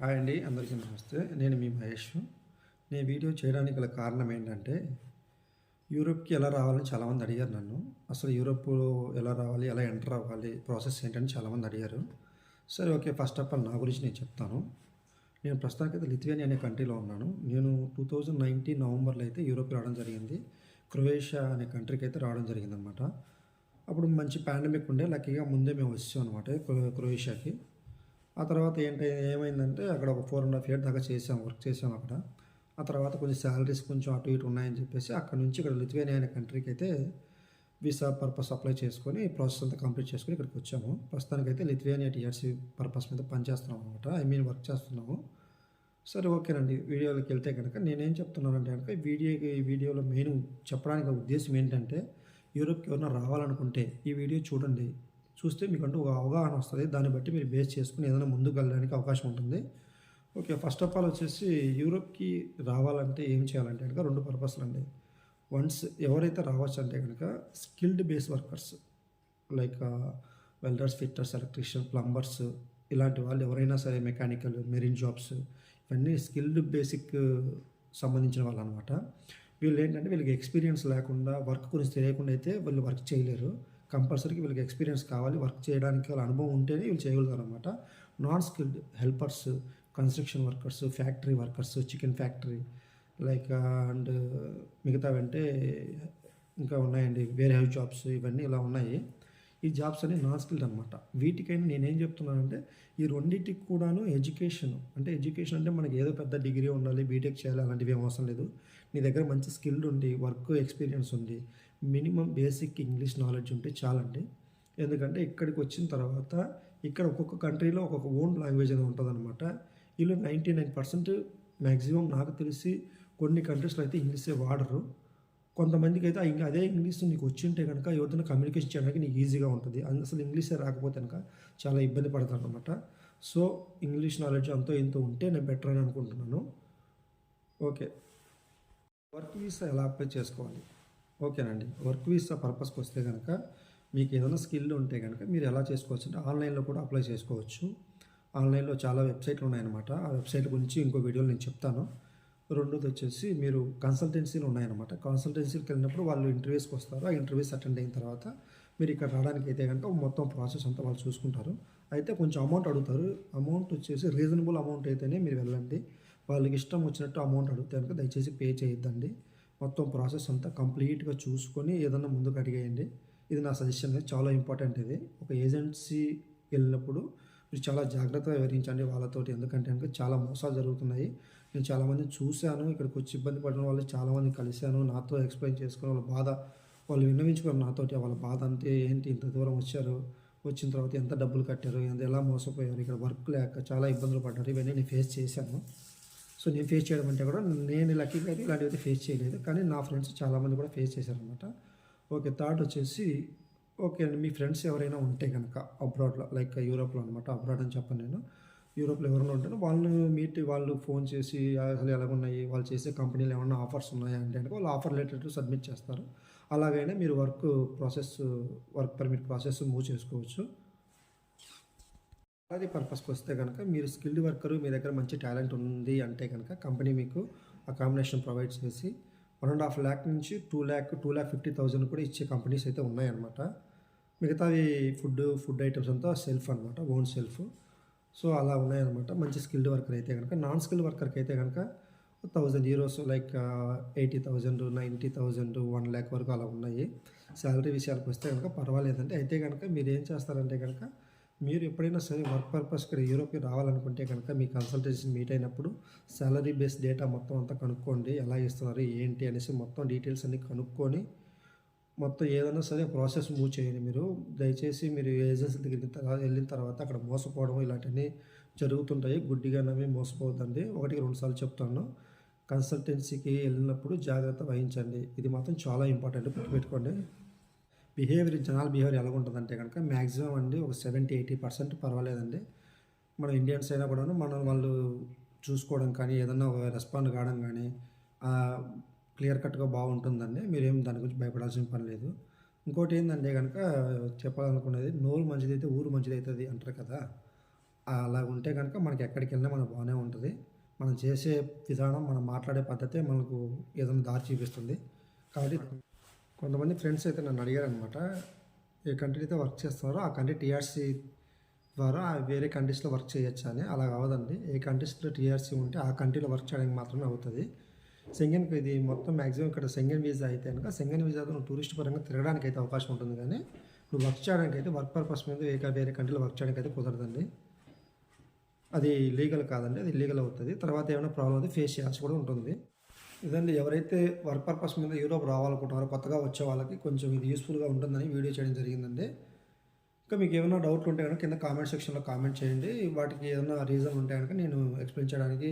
Hi అండి అందరికీ నమస్తే. నేను మీ మహేష్. నేను వీడియో చేయడానికి గల కారణం ఏంటంటే యూరోప్కి ఎలా రావాలని చాలామంది అడిగారు నన్ను. అసలు యూరోప్ ఎలా రావాలి ఎలా ఎంటర్ అవ్వాలి ప్రాసెస్ ఏంటని చాలామంది అడిగారు. సరే ఓకే ఫస్ట్ ఆఫ్ ఆల్ నా గురించి నేను చెప్తాను. నేను ప్రస్తుతానికైతే లిథువేనియా అనే కంట్రీలో ఉన్నాను. నేను టూ థౌజండ్ నైన్టీన్ నవంబర్లో అయితే యూరోప్ రావడం జరిగింది. క్రొయేషియా అనే కంట్రీకి అయితే రావడం జరిగిందనమాట అప్పుడు మంచి పాండమిక్ ఉండే లక్కీగా ముందే మేము వచ్చాం అనమాట క్రొయేషియాకి. ఆ తర్వాత ఏంటి ఏమైందంటే అక్కడ ఒక ఫోర్ అండ్ హాఫ్ ఇయర్ దాకా చేసాం వర్క్ చేసాం అక్కడ. ఆ తర్వాత కొంచెం శాలరీస్ కొంచెం అటు ఇటు ఉన్నాయని చెప్పేసి అక్కడ నుంచి ఇక్కడ లిథువేనియా అనే కంట్రీకి అయితే వీసా పర్పస్ అప్లై చేసుకొని ప్రాసెస్ అంతా కంప్లీట్ చేసుకొని ఇక్కడికి వచ్చాము. ప్రస్తుతానికైతే లిథువేనియా టీఆర్సీ పర్పస్ మీద పనిచేస్తున్నాం అనమాట ఐ మీన్ వర్క్ చేస్తున్నాము. సరే ఓకేనండి. వీడియోలోకి వెళ్తే కనుక నేనేం చెప్తున్నానంటే కనుక ఈ వీడియో ఈ వీడియోలో మెయిన్ చెప్పడానికి ఉద్దేశం ఏంటంటే యూరోప్కి ఎవరైనా రావాలనుకుంటే ఈ వీడియో చూడండి. చూస్తే మీకంటూ ఒక అవగాహన వస్తుంది. దాన్ని బట్టి మీరు బేస్ చేసుకుని ఏదైనా ముందుకు వెళ్ళడానికి అవకాశం ఉంటుంది. ఓకే ఫస్ట్ ఆఫ్ ఆల్ వచ్చేసి యూరోప్కి రావాలంటే ఏం చేయాలంటే కనుక రెండు పర్పస్లు అండి. వన్స్ ఎవరైతే రావచ్చు అంటే కనుక skilled base workers like welders fitters electrician plumbers ఇలాంటి వాళ్ళు ఎవరైనా సరే మెకానికల్ మెరీన్ జాబ్స్ ఇవన్నీ స్కిల్డ్ బేసిక్ సంబంధించిన వాళ్ళు అనమాట వీళ్ళు ఏంటంటే వీళ్ళకి ఎక్స్పీరియన్స్ లేకుండా వర్క్ గురించి తెలియకుండా అయితే వీళ్ళు వర్క్ చేయలేరు. కంపల్సరీకి వీళ్ళకి ఎక్స్పీరియన్స్ కావాలి వర్క్ చేయడానికి వాళ్ళ అనుభవం ఉంటేనే వీళ్ళు చేయగలుగుతారు అనమాట non skilled helpers construction workers factory workers chicken factory like and మిగతావంటే ఇంకా ఉన్నాయండి. వేరే హౌస్ జాబ్స్ ఇవన్నీ ఇలా ఉన్నాయి. ఈ జాబ్స్ అనేవి నాన్ స్కిల్డ్ అనమాట వీటికైనా నేనేం చెప్తున్నానంటే ఈ రెండింటికి కూడాను ఎడ్యుకేషన్ అంటే ఎడ్యుకేషన్ అంటే మనకి ఏదో పెద్ద డిగ్రీ ఉండాలి బీటెక్ చేయాలి అలాంటివి ఏం అవసరం లేదు. నీ దగ్గర మంచి స్కిల్ ఉండి వర్క్ ఎక్స్పీరియన్స్ ఉంది మినిమం బేసిక్ ఇంగ్లీష్ నాలెడ్జ్ ఉంటే చాలండి. ఎందుకంటే ఇక్కడికి వచ్చిన తర్వాత ఇక్కడ ఒక్కొక్క కంట్రీలో ఒక్కొక్క ఓన్ లాంగ్వేజ్ అనేది ఉంటుంది అనమాట వీళ్ళు నైంటీ నైన్ పర్సెంట్ మ్యాక్సిమం నాకు తెలిసి కొన్ని కంట్రీస్లో అయితే ఇంగ్లీషే వాడరు. కొంతమందికి అయితే ఇంకా అదే ఇంగ్లీష్ నీకు వచ్చి ఉంటే కనుక ఎవరితో కమ్యూనికేషన్ చేయడానికి నీకు ఈజీగా ఉంటుంది. అసలు ఇంగ్లీషే రాకపోతే కనుక చాలా ఇబ్బంది పడతాను అనమాట సో ఇంగ్లీష్ నాలెడ్జ్ అంతో ఎంతో ఉంటే నేను బెటర్ అని అనుకుంటున్నాను. ఓకే. వర్క్ వీసా ఎలా అప్లై చేసుకోవాలి? ఓకేనండి. వర్క్ వీసా పర్పస్కి వస్తే కనుక మీకు ఏదైనా స్కిల్ ఉంటే కనుక మీరు ఎలా చేసుకోవచ్చు అంటే ఆన్లైన్లో కూడా అప్లై చేసుకోవచ్చు. ఆన్లైన్లో చాలా వెబ్సైట్లు ఉన్నాయన్నమాట. ఆ వెబ్సైట్ గురించి ఇంకో వీడియోలో నేను చెప్తాను. రెండోది వచ్చేసి మీరు కన్సల్టెన్సీలు ఉన్నాయన్నమాట. కన్సల్టెన్సీకి వెళ్ళినప్పుడు వాళ్ళు ఇంటర్వ్యూస్కి వస్తారు. ఆ ఇంటర్వ్యూస్ అటెండ్ అయిన తర్వాత మీరు ఇక్కడ రావడానికి అయితే కనుక మొత్తం ప్రాసెస్ అంతా వాళ్ళు చూసుకుంటారు. అయితే కొంచెం అమౌంట్ అడుగుతారు. అమౌంట్ వచ్చేసి రీజనబుల్ అమౌంట్ అయితేనే మీరు వెళ్ళండి. వాళ్ళకి ఇష్టం వచ్చినట్టు అమౌంట్ అడిగితే కనుక దయచేసి పే చేయొద్దండి. మొత్తం ప్రాసెస్ అంతా కంప్లీట్గా చూసుకొని ఏదన్నా ముందుకు అడిగేయండి. ఇది నా సజెషన్ చాలా ఇంపార్టెంట్ ఇది. ఒక ఏజెన్సీ వెళ్ళినప్పుడు మీరు చాలా జాగ్రత్తగా వివరించండి వాళ్ళతోటి. ఎందుకంటే కనుక చాలా మోసాలు జరుగుతున్నాయి. నేను చాలామంది చూశాను ఇక్కడికి వచ్చి ఇబ్బంది పడిన వాళ్ళు చాలామంది కలిశాను. నాతో ఎక్స్ప్లెయిన్ చేసుకుని వాళ్ళ బాధ వాళ్ళు విన్నవించుకున్నారు నాతోటి. వాళ్ళ బాధ అంటే ఏంటి? ఇంత దూరం వచ్చారు వచ్చిన తర్వాత ఎంత డబ్బులు కట్టారు ఎంత ఎలా మోసపోయారు ఇక్కడ వర్క్ లేక చాలా ఇబ్బందులు పడ్డారు ఇవన్నీ నేను ఫేస్ చేశాను. సో నేను ఫేస్ చేయడం అంటే కూడా నేను లక్కీగా అయితే ఇలాంటివి అయితే ఫేస్ చేయలేదు. కానీ నా ఫ్రెండ్స్ చాలామంది కూడా ఫేస్ చేశారనమాట ఓకే థర్డ్ వచ్చేసి ఓకే అండి. మీ ఫ్రెండ్స్ ఎవరైనా ఉంటే కనుక అబ్రాడ్లో లైక్ యూరోప్లో అనమాట అబ్రాడ్ అని చెప్పను నేను. యూరోప్లో ఎవరైనా ఉంటే వాళ్ళు మీట్ వాళ్ళు ఫోన్ చేసి అసలు ఎలాగున్నాయి? వాళ్ళు చేసే కంపెనీలు ఏమైనా ఆఫర్స్ ఉన్నాయా అంటే కనుక వాళ్ళు ఆఫర్ లెటర్ సబ్మిట్ చేస్తారు. అలాగైనా మీరు work process work permit process move చేసుకోవచ్చు. అది పర్పస్కి వస్తే కనుక మీరు స్కిల్డ్ వర్కరు మీ దగ్గర మంచి టాలెంట్ ఉంది అంటే కనుక కంపెనీ మీకు అకామిడేషన్ ప్రొవైడ్ చేసి వన్ అండ్ హాఫ్ ల్యాక్ నుంచి two lakh two lakh fifty thousand కూడా ఇచ్చే కంపెనీస్ అయితే ఉన్నాయన్నమాట. మిగతావి ఫుడ్ ఫుడ్ ఐటమ్స్ అంతా సెల్ఫ్ అనమాట ఓన్ సెల్ఫ్. సో అలా ఉన్నాయన్నమాట. మంచి స్కిల్డ్ వర్కర్ అయితే కనుక నాన్ స్కిల్డ్ వర్కర్కి అయితే కనుక thousand euros like eighty thousand ninety thousand one lakh వరకు అలా ఉన్నాయి. శాలరీ విషయాలకు వస్తే కనుక పర్వాలేదంటే అయితే కనుక మీరు ఏం చేస్తారంటే కనుక మీరు ఎప్పుడైనా సరే వర్క్ పర్పస్ ఇక్కడ యూరోప్కి రావాలనుకుంటే కనుక మీ కన్సల్టేషన్ మీట్ అయినప్పుడు సాలరీ బేస్డ్ డేటా మొత్తం అంతా కనుక్కోండి ఎలా ఇస్తున్నారు ఏంటి అనేసి మొత్తం డీటెయిల్స్ అన్ని కనుక్కొని మొత్తం ఏదైనా సరే ప్రాసెస్ మూవ్ చేయండి మీరు. దయచేసి మీరు ఏజెన్సీ దగ్గరికి తర్వాత వెళ్ళిన తర్వాత అక్కడ మోసపోవడం ఇలాంటివన్నీ జరుగుతుంటాయి. గుడ్డిగా నమ్మి మోసపోవద్దండి. ఒకటికి రెండు సార్లు చెప్తాను. కన్సల్టెన్సీకి వెళ్ళినప్పుడు జాగ్రత్త వహించండి. ఇది మాత్రం చాలా ఇంపార్టెంట్. గుర్తుపెట్టుకోండి. బిహేవియర్ జనాల బిహేవియర్ ఎలా ఉంటుందంటే కనుక మ్యాక్సిమం అండి ఒక సెవెంటీ ఎయిటీ పర్సెంట్ పర్వాలేదండి. మన ఇండియన్స్ అయినా కూడా మనం వాళ్ళు చూసుకోవడం కానీ ఏదన్నా ఒక రెస్పాండ్ కావడం కానీ క్లియర్ కట్గా బాగుంటుందండి. మీరేం దాని గురించి భయపడాల్సిన పని లేదు. ఇంకోటి ఏంటంటే కనుక చెప్పాలనుకునేది నోరు మంచిదైతే ఊరు మంచిదవుతుంది అంటారు కదా. అలా ఉంటే కనుక మనకి ఎక్కడికి వెళ్ళినా మనకు బాగానే ఉంటుంది. మనం చేసే విధానం మనం మాట్లాడే పద్ధతే మనకు ఏదైనా దారి చూపిస్తుంది. కాబట్టి కొంతమంది ఫ్రెండ్స్ అయితే నన్ను అడిగారనమాట ఏ కంట్రీ అయితే వర్క్ చేస్తున్నారో ఆ కంట్రీ టీఆర్సీ ద్వారా వేరే కంట్రీస్లో వర్క్ చేయొచ్చు అని? అలా అవ్వదండి ఏ కంట్రీస్లో టీఆర్సీ ఉంటే ఆ కంట్రీలో వర్క్ చేయడానికి మాత్రమే అవుతుంది. సెంగన్కి ఇది మొత్తం మ్యాక్సిమం ఇక్కడ సెంగన్ వీసా అయితే కనుక సెంగన్ వీసాతో నువ్వు టూరిస్ట్ పరంగా తిరగడానికి అయితే అవకాశం ఉంటుంది కానీ నువ్వు వర్క్ చేయడానికి అయితే వర్క్ పర్పస్ మీద వేరే వేరే కంట్రీలో వర్క్ చేయడానికి అయితే కుదరదండి. అది లీగల్ కాదండి అది లీగల్ అవుతుంది. తర్వాత ఏమైనా ప్రాబ్లం అయితే ఫేస్ చేయాల్సి కూడా ఉంటుంది. ఇదండి ఎవరైతే వర్క్ పర్పస్ మీద యూరోప్ రావాలనుకుంటున్నారో కొత్తగా వచ్చే వాళ్ళకి కొంచెం ఇది యూస్ఫుల్గా ఉంటుందని వీడియో చేయడం జరిగిందండి. ఇంకా మీకు ఏమైనా డౌట్లు ఉంటే కనుక కింద కామెంట్ సెక్షన్లో కామెంట్ చేయండి. వాటికి ఏమైనా రీజన్ ఉంటే కనుక నేను ఎక్స్ప్లెయిన్ చేయడానికి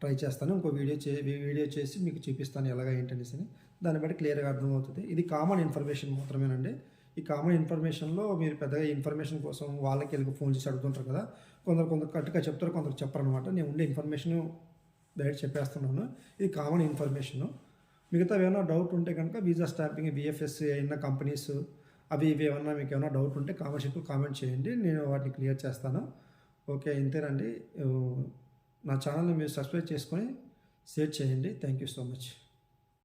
ట్రై చేస్తాను. ఇంకో వీడియో చే వీడియో చేసి మీకు చూపిస్తాను ఎలాగ ఏంటనేసి దాన్ని బట్టి క్లియర్గా అర్థమవుతుంది. ఇది కామన్ ఇన్ఫర్మేషన్ మాత్రమేనండి. ఈ కామన్ ఇన్ఫర్మేషన్లో మీరు పెద్దగా ఇన్ఫర్మేషన్ కోసం వాళ్ళకి వెళ్ళి ఫోన్ చేసి అడుగుతుంటారు కదా. కొందరు కొందరు కరెక్ట్గా చెప్తారు కొందరు చెప్పరు అనమాట నేను ఉండే ఇన్ఫర్మేషన్ డైరెక్ట్ చెప్పేస్తున్నాను. ఇది కామన్ ఇన్ఫర్మేషన్. మిగతా ఏమైనా డౌట్ ఉంటే కనుక వీసా స్టాంపింగ్ బిఎఫ్ఎస్ అయిన కంపెనీస్ అవి ఇవి ఏమన్నా మీకు ఏమైనా డౌట్ ఉంటే కామెంట్ కామెంట్ చేయండి. నేను వాటిని క్లియర్ చేస్తాను. ఓకే ఇంతేనండి. నా ఛానల్ని మీరు సబ్స్క్రైబ్ చేసుకొని షేర్ చేయండి. Thank you so much.